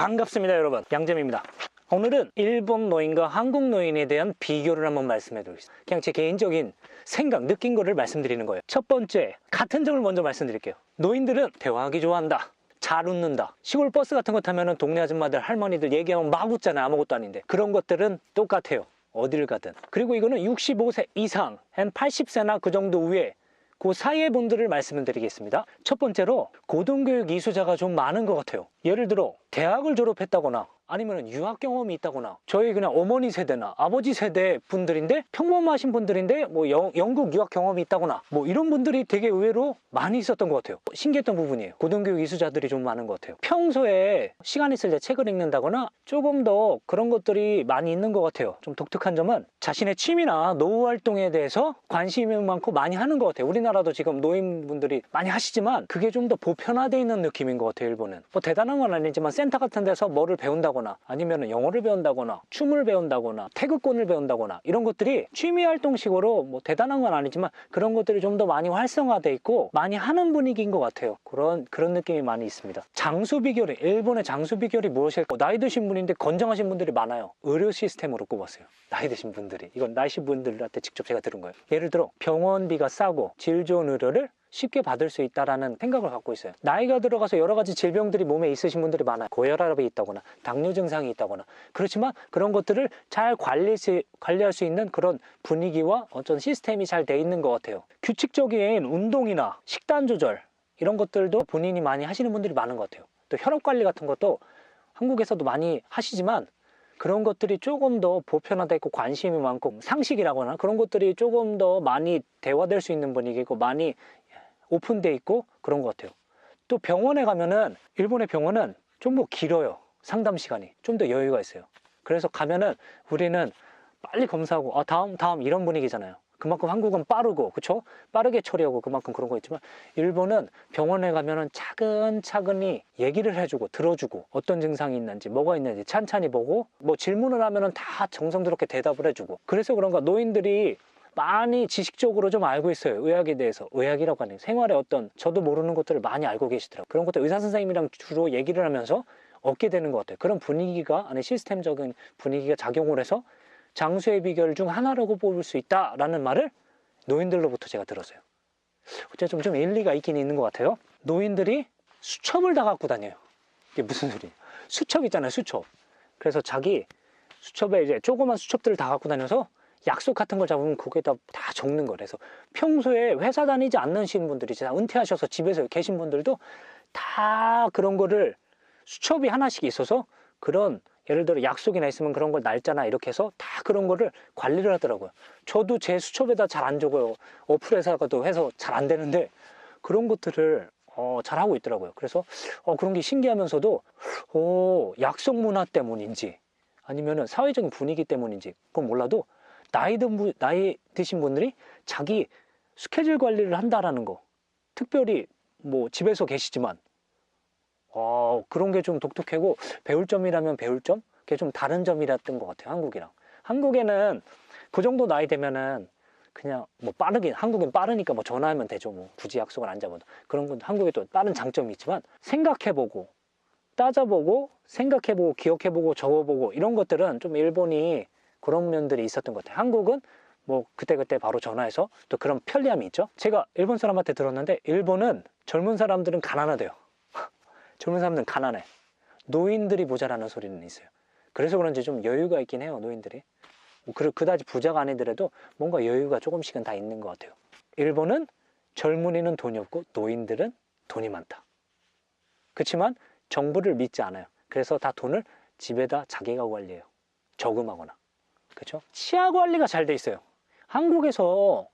반갑습니다 여러분. 양재입니다. 오늘은 일본 노인과 한국 노인에 대한 비교를 한번 말씀해 드리겠습니다. 그냥 제 개인적인 생각 느낀 거를 말씀드리는 거예요. 첫 번째 같은 점을 먼저 말씀드릴게요. 노인들은 대화하기 좋아한다 잘 웃는다. 시골 버스 같은 거 타면은 동네 아줌마들 할머니들 얘기하면 막 웃잖아요. 아무것도 아닌데. 그런 것들은 똑같아요. 어딜 가든. 그리고 이거는 65세 이상 한 80세나 그 정도 위에 그 사이의 분들을 말씀을 드리겠습니다. 첫 번째로 고등교육 이수자가 좀 많은 것 같아요. 예를 들어 대학을 졸업했다거나 아니면 유학 경험이 있다거나 저희 그냥 어머니 세대나 아버지 세대 분들인데 평범하신 분들인데 뭐 영, 영국 유학 경험이 있다거나 뭐 이런 분들이 되게 의외로 많이 있었던 것 같아요. 신기했던 부분이에요. 고등교육 이수자들이 좀 많은 것 같아요. 평소에 시간 있을 때 책을 읽는다거나 조금 더 그런 것들이 많이 있는 것 같아요. 좀 독특한 점은 자신의 취미나 노후 활동에 대해서 관심이 많고 많이 하는 것 같아요. 우리나라도 지금 노인분들이 많이 하시지만 그게 좀 더 보편화되어 있는 느낌인 것 같아요. 일본은 뭐 대단한 건 아니지만 센터 같은 데서 뭐를 배운다거나 아니면 영어를 배운다거나 춤을 배운다거나 태극권을 배운다거나 이런 것들이 취미 활동식으로 뭐 대단한 건 아니지만 그런 것들이 좀 더 많이 활성화돼 있고 많이 하는 분위기인 것 같아요. 그런 그런 느낌이 많이 있습니다. 장수 비결이 일본의 장수 비결이 무엇일까? 나이 드신 분인데 건장하신 분들이 많아요. 의료 시스템으로 꼽았어요. 나이 드신 분들이 이건 나이 신 분들한테 직접 제가 들은 거예요. 예를 들어 병원비가 싸고 질 좋은 의료를 쉽게 받을 수 있다라는 생각을 갖고 있어요. 나이가 들어가서 여러 가지 질병들이 몸에 있으신 분들이 많아요. 고혈압이 있다거나 당뇨 증상이 있다거나 그렇지만 그런 것들을 잘 관리 시, 관리할 수 있는 그런 분위기와 어떤 시스템이 잘 돼 있는 것 같아요. 규칙적인 운동이나 식단 조절 이런 것들도 본인이 많이 하시는 분들이 많은 것 같아요. 또 혈압 관리 같은 것도 한국에서도 많이 하시지만 그런 것들이 조금 더 보편화되어 있고 관심이 많고 상식이라거나 그런 것들이 조금 더 많이 대화될 수 있는 분위기고 많이 오픈돼 있고 그런 것 같아요. 또 병원에 가면은 일본의 병원은 좀 뭐 길어요. 상담 시간이 좀 더 여유가 있어요. 그래서 가면은 우리는 빨리 검사하고 아 다음 다음 이런 분위기잖아요. 그만큼 한국은 빠르고 그쵸? 빠르게 처리하고 그만큼 그런 거 있지만 일본은 병원에 가면은 차근차근히 얘기를 해주고 들어주고 어떤 증상이 있는지 뭐가 있는지 찬찬히 보고 뭐 질문을 하면은 다 정성스럽게 대답을 해주고 그래서 그런가 노인들이 많이 지식적으로 좀 알고 있어요. 의학에 대해서. 의학이라고 하는 생활의 어떤 저도 모르는 것들을 많이 알고 계시더라고요. 그런 것들 의사 선생님이랑 주로 얘기를 하면서 얻게 되는 것 같아요. 그런 분위기가 안에 시스템적인 분위기가 작용을 해서 장수의 비결 중 하나라고 뽑을 수 있다라는 말을 노인들로부터 제가 들었어요. 어쨌든 좀 일리가 있긴 있는 것 같아요. 노인들이 수첩을 다 갖고 다녀요. 이게 무슨 소리예요? 수첩 있잖아요, 수첩. 그래서 자기 수첩에 이제 조그만 수첩들을 다 갖고 다녀서 약속 같은 걸 잡으면 거기에다 다 적는 거래요. 그래서 평소에 회사 다니지 않으신 분들이 진짜 은퇴하셔서 집에서 계신 분들도 다 그런 거를 수첩이 하나씩 있어서 그런 예를 들어 약속이나 있으면 그런 걸 날짜나 이렇게 해서 다 그런 거를 관리를 하더라고요. 저도 제 수첩에다 잘 안 적어요. 어플에서도 해서 잘 안 되는데 그런 것들을 어, 잘 하고 있더라고요. 그래서 어, 그런 게 신기하면서도 어, 약속 문화 때문인지 아니면은 사회적인 분위기 때문인지 그건 몰라도 나이, 든, 분- 나이 드신 분들이 자기 스케줄 관리를 한다라는 거. 특별히 뭐 집에서 계시지만. 어, 그런 게 좀 독특하고 배울 점이라면 배울 점? 그게 좀 다른 점이랐던 것 같아요 한국이랑. 한국에는 그 정도 나이 되면은 그냥 뭐 빠르게 한국엔 빠르니까 뭐 전화하면 되죠 뭐. 굳이 약속을 안 잡아도. 그런 건 한국에 또 다른 장점이 있지만 생각해보고 따져보고 생각해보고 기억해보고 적어보고 이런 것들은 좀 일본이 그런 면들이 있었던 것 같아요. 한국은 뭐 그때그때 바로 전화해서 또 그런 편리함이 있죠. 제가 일본 사람한테 들었는데 일본은 젊은 사람들은 가난하대요. 젊은 사람들은 가난해. 노인들이 모자라는 소리는 있어요. 그래서 그런지 좀 여유가 있긴 해요 노인들이. 뭐 그, 그다지 부자가 아니더라도 뭔가 여유가 조금씩은 다 있는 것 같아요. 일본은 젊은이는 돈이 없고 노인들은 돈이 많다. 그렇지만 정부를 믿지 않아요. 그래서 다 돈을 집에다 자기가 관리해요. 저금하거나 그렇죠 치아 관리가 잘 돼 있어요. 한국에서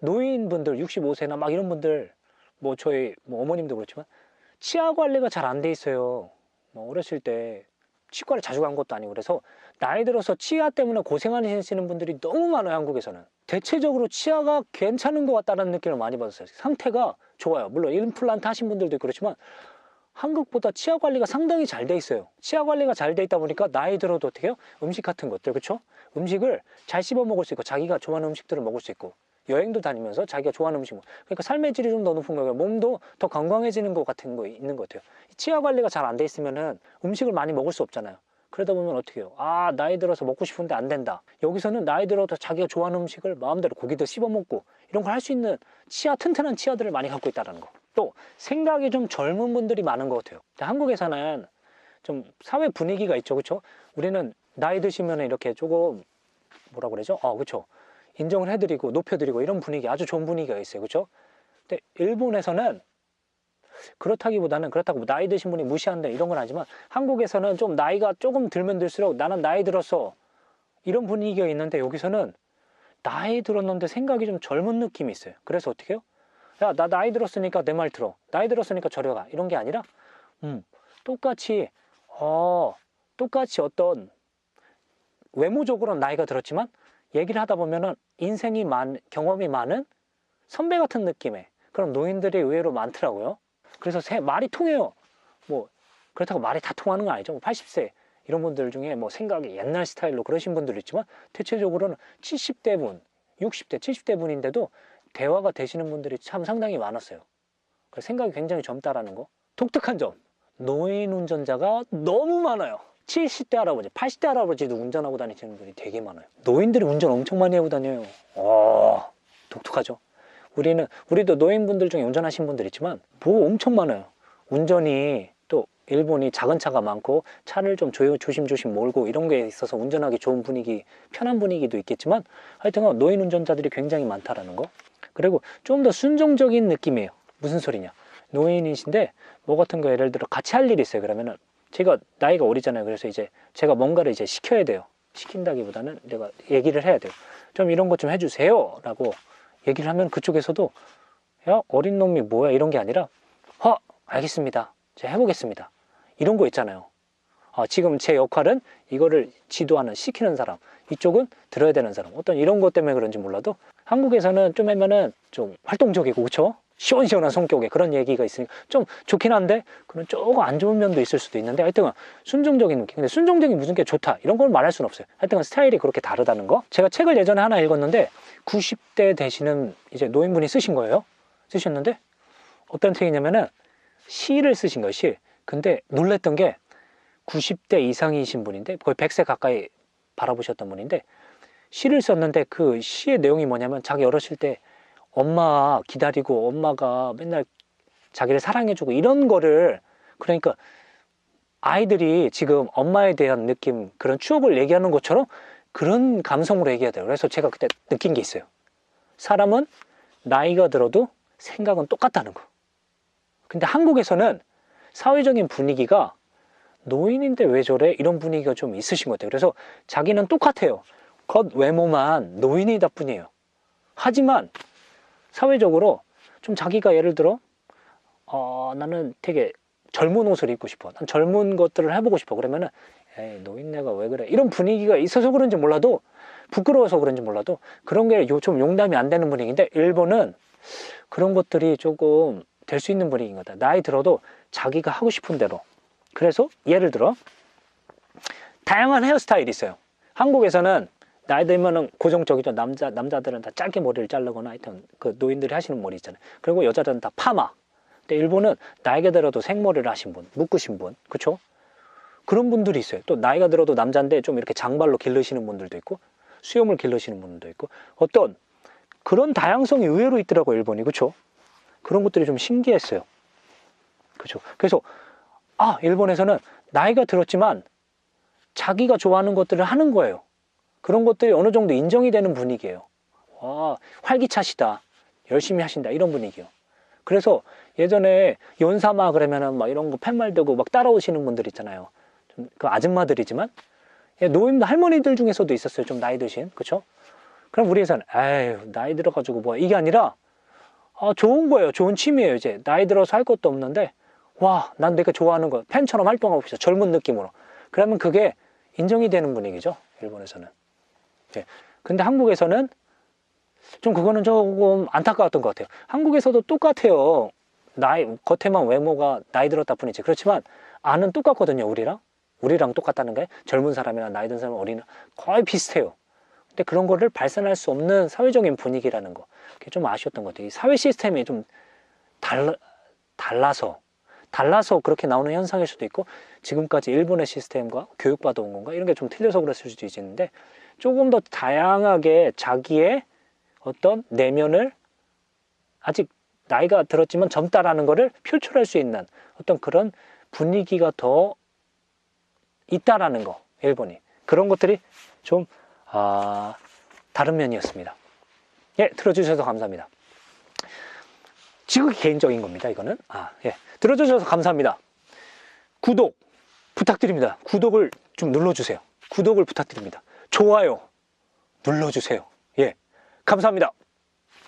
노인분들 65세나 막 이런 분들 뭐 저희 뭐 어머님도 그렇지만 치아 관리가 잘 안 돼 있어요. 뭐 어렸을 때 치과를 자주 간 것도 아니고 그래서 나이 들어서 치아 때문에 고생하시는 분들이 너무 많아요 한국에서는. 대체적으로 치아가 괜찮은 것 같다는 느낌을 많이 받았어요. 상태가 좋아요. 물론 임플란트 하신 분들도 그렇지만 한국보다 치아 관리가 상당히 잘 돼 있어요. 치아 관리가 잘 돼 있다 보니까 나이 들어도 어떻게 해요? 음식 같은 것들 그렇죠 음식을 잘 씹어 먹을 수 있고 자기가 좋아하는 음식들을 먹을 수 있고 여행도 다니면서 자기가 좋아하는 음식 먹- 그러니까 삶의 질이 좀 더 높은 거예요. 몸도 더 건강해지는 것 같은 거 있는 것 같아요. 치아 관리가 잘 안 돼 있으면은 음식을 많이 먹을 수 없잖아요. 그러다 보면 어떻게 해요? 아, 나이 들어서 먹고 싶은데 안 된다. 여기서는 나이 들어서 자기가 좋아하는 음식을 마음대로 고기도 씹어 먹고 이런 걸 할 수 있는 치아, 튼튼한 치아들을 많이 갖고 있다는 거. 또 생각이 좀 젊은 분들이 많은 것 같아요. 한국에서는 좀 사회 분위기가 있죠. 그렇죠? 우리는 나이 드시면 이렇게 조금 뭐라 그러죠? 어, 그렇죠. 인정을 해드리고 높여드리고 이런 분위기 아주 좋은 분위기가 있어요. 그렇죠? 근데 일본에서는 그렇다기보다는 그렇다고 뭐 나이 드신 분이 무시한다 이런 건 아니지만 한국에서는 좀 나이가 조금 들면 들수록 나는 나이 들었어 이런 분위기가 있는데 여기서는 나이 들었는데 생각이 좀 젊은 느낌이 있어요. 그래서 어떻게 해요? 야, 나 나이 들었으니까 내 말 들어. 나이 들었으니까 저리 가. 이런 게 아니라, 음, 똑같이, 어, 똑같이 어떤 외모적으로는 나이가 들었지만 얘기를 하다 보면은 인생이 많, 경험이 많은 선배 같은 느낌의 그런 노인들이 의외로 많더라고요. 그래서 새, 말이 통해요. 뭐, 그렇다고 말이 다 통하는 건 아니죠. 뭐 80세 이런 분들 중에 뭐 생각이 옛날 스타일로 그러신 분들 있지만 대체적으로는 70대 분, 60대, 70대 분인데도 대화가 되시는 분들이 참 상당히 많았어요. 그래서 생각이 굉장히 젊다라는 거. 독특한 점. 노인 운전자가 너무 많아요. 70대 할아버지, 80대 할아버지도 운전하고 다니시는 분이 되게 많아요. 노인들이 운전 엄청 많이 하고 다녀요. 와, 독특하죠. 우리는, 우리도 노인분들 중에 운전하신 분들 있지만, 뭐 엄청 많아요. 운전이 또 일본이 작은 차가 많고, 차를 좀 조, 조심조심 몰고 이런 게 있어서 운전하기 좋은 분위기, 편한 분위기도 있겠지만, 하여튼 노인 운전자들이 굉장히 많다라는 거. 그리고 좀 더 순종적인 느낌이에요. 무슨 소리냐. 노인이신데, 뭐 같은 거 예를 들어 같이 할 일이 있어요. 그러면은, 제가 나이가 어리잖아요. 그래서 이제 제가 뭔가를 이제 시켜야 돼요. 시킨다기보다는 내가 얘기를 해야 돼요. 좀 이런 것 좀 해주세요. 라고 얘기를 하면 그쪽에서도 야, 어린 놈이 뭐야? 이런 게 아니라 어, 알겠습니다. 제가 해보겠습니다. 이런 거 있잖아요. 아, 지금 제 역할은 이거를 지도하는, 시키는 사람. 이쪽은 들어야 되는 사람. 어떤 이런 것 때문에 그런지 몰라도 한국에서는 좀 하면은 좀 활동적이고, 그쵸? 시원시원한 성격의 그런 얘기가 있으니까 좀 좋긴 한데 그런 조금 안 좋은 면도 있을 수도 있는데 하여튼 순종적인 느낌. 근데 순종적인 무슨 게 좋다 이런 걸 말할 수는 없어요. 하여튼 스타일이 그렇게 다르다는 거. 제가 책을 예전에 하나 읽었는데 90대 되시는 이제 노인분이 쓰신 거예요. 쓰셨는데 어떤 책이냐면은 시를 쓰신 거예요 시. 근데 놀랬던 게 90대 이상이신 분인데 거의 100세 가까이 바라보셨던 분인데 시를 썼는데 그 시의 내용이 뭐냐면 자기 어렸을 때 엄마 기다리고 엄마가 맨날 자기를 사랑해주고 이런 거를 그러니까 아이들이 지금 엄마에 대한 느낌 그런 추억을 얘기하는 것처럼 그런 감성으로 얘기해야 돼요. 그래서 제가 그때 느낀 게 있어요. 사람은 나이가 들어도 생각은 똑같다는 거. 근데 한국에서는 사회적인 분위기가 노인인데 왜 저래? 이런 분위기가 좀 있으신 것 같아요. 그래서 자기는 똑같아요. 겉 외모만 노인이다 뿐이에요. 하지만 사회적으로 좀 자기가 예를 들어 어, 나는 되게 젊은 옷을 입고 싶어. 난 젊은 것들을 해보고 싶어. 그러면은 에이 노인네가 왜 그래? 이런 분위기가 있어서 그런지 몰라도 부끄러워서 그런지 몰라도 그런 게 좀 용담이 안 되는 분위기인데 일본은 그런 것들이 조금 될 수 있는 분위기인 거다. 나이 들어도 자기가 하고 싶은 대로. 그래서 예를 들어 다양한 헤어스타일이 있어요. 한국에서는 나이 들면은 고정적이죠. 남자 남자들은 다 짧게 머리를 자르거나 하여튼 그 노인들이 하시는 머리 있잖아요. 그리고 여자들은 다 파마. 근데 일본은 나이가 들어도 생머리를 하신 분, 묶으신 분, 그렇죠? 그런 분들이 있어요. 또 나이가 들어도 남자인데 좀 이렇게 장발로 기르시는 분들도 있고 수염을 기르시는 분들도 있고 어떤 그런 다양성이 의외로 있더라고요, 일본이. 그렇죠? 그런 것들이 좀 신기했어요. 그렇죠? 그래서 아, 일본에서는 나이가 들었지만 자기가 좋아하는 것들을 하는 거예요. 그런 것들이 어느 정도 인정이 되는 분위기예요. 와, 활기차시다. 열심히 하신다. 이런 분위기요. 그래서 예전에 연사마 그러면은 막 이런 거 팻말 대고 막 따라오시는 분들 있잖아요. 좀 그 아줌마들이지만 예, 노인들 할머니들 중에서도 있었어요. 좀 나이 드신. 그쵸? 그럼 우리에서는 에휴, 나이 들어 가지고 뭐 이게 아니라 아, 좋은 거예요. 좋은 취미예요. 이제 나이 들어서 할 것도 없는데 와, 난 내가 좋아하는 거 팬처럼 활동하고 싶어. 젊은 느낌으로. 그러면 그게 인정이 되는 분위기죠. 일본에서는. 예. 근데 한국에서는 좀 그거는 조금 안타까웠던 것 같아요. 한국에서도 똑같아요. 나이, 겉에만 외모가 나이 들었다 뿐이지. 그렇지만 안은 똑같거든요, 우리랑. 우리랑 똑같다는 게 젊은 사람이나 나이 든 사람, 어린이 거의 비슷해요. 근데 그런 거를 발산할 수 없는 사회적인 분위기라는 거. 그게 좀 아쉬웠던 것 같아요. 이 사회 시스템이 좀 달라, 달라서, 달라서 그렇게 나오는 현상일 수도 있고, 지금까지 일본의 시스템과 교육받아 온 건가? 이런 게 좀 틀려서 그랬을 수도 있는데, 조금 더 다양하게 자기의 어떤 내면을 아직 나이가 들었지만 젊다라는 거를 표출할 수 있는 어떤 그런 분위기가 더 있다라는 거, 일본이. 그런 것들이 좀, 아, 다른 면이었습니다. 예, 들어주셔서 감사합니다. 지극히 개인적인 겁니다, 이거는. 아, 예. 들어주셔서 감사합니다. 구독 부탁드립니다. 구독을 좀 눌러주세요. 구독을 부탁드립니다. 좋아요 눌러주세요. 예. 감사합니다.